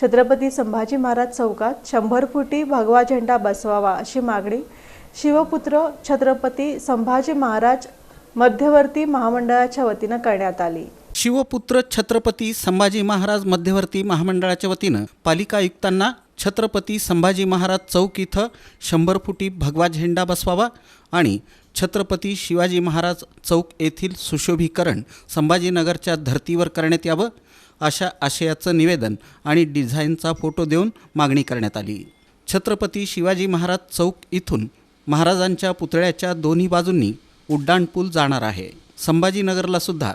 छत्रपती संभाजी महाराज चौकात शंभर फुटी भगवा झेंडा बसवावा अशी मागणी शिवपुत्र छत्रपती संभाजी महाराज मध्यवर्ती महामंडळाच्या वतीनं करण्यात आली. शिवपुत्र छत्रपती संभाजी महाराज मध्यवर्ती महामंडळाच्या वतीनं पालिका आयुक्तांना छत्रपती संभाजी महाराज चौक इथं शंभर फुटी भगवा झेंडा बसवावा आणि छत्रपती शिवाजी महाराज चौक येथील सुशोभीकरण संभाजीनगरच्या धर्तीवर करण्यात यावं. अशा आशयाचं निवेदन आणि डिझाईनचा फोटो देऊन मागणी करण्यात आली. छत्रपती शिवाजी महाराज चौक इथून महाराजांच्या पुतळ्याच्या दोन्ही बाजूंनी उड्डाणपूल जाणार आहे. संभाजीनगरला सुद्धा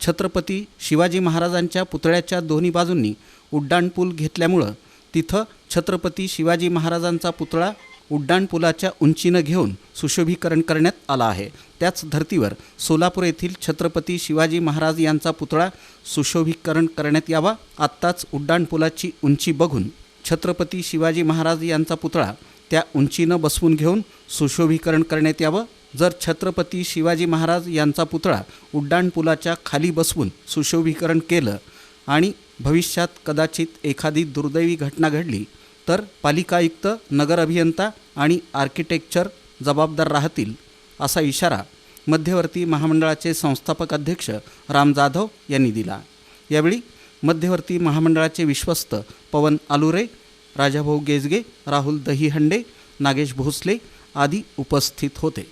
छत्रपती शिवाजी महाराजांच्या पुतळ्याच्या दोन्ही बाजूंनी उड्डाणपूल घेतल्यामुळं तिथं छत्रपती शिवाजी महाराजांचा पुतळा उड्डाणपुलाच्या उंचीनं घेऊन सुशोभीकरण करण्यात आला आहे. त्याच धर्तीवर सोलापूर येथील छत्रपती शिवाजी महाराज यांचा पुतळा सुशोभीकरण करण्यात यावा. आत्ताच उड्डाणपुलाची उंची बघून छत्रपती शिवाजी महाराज यांचा पुतळा त्या उंचीनं बसवून घेऊन सुशोभीकरण करण्यात यावं. जर छत्रपती शिवाजी महाराज यांचा पुतळा उड्डाणपुलाच्या खाली बसवून सुशोभीकरण केलं आणि भविष्यात कदाचित एखादी दुर्दैवी घटना घडली तर पालिका आयुक्त नगर अभियंता आणि आर्किटेक्चर जबाबदार राहतील असा इशारा मध्यवर्ती महामंडळाचे संस्थापक अध्यक्ष राम जाधव यांनी दिला. यावेळी मध्यवर्ती महामंडळाचे विश्वस्त पवन आलुरे राजाभाऊ गेजगे राहुल दहीहंडे नागेश भोसले आदी उपस्थित होते.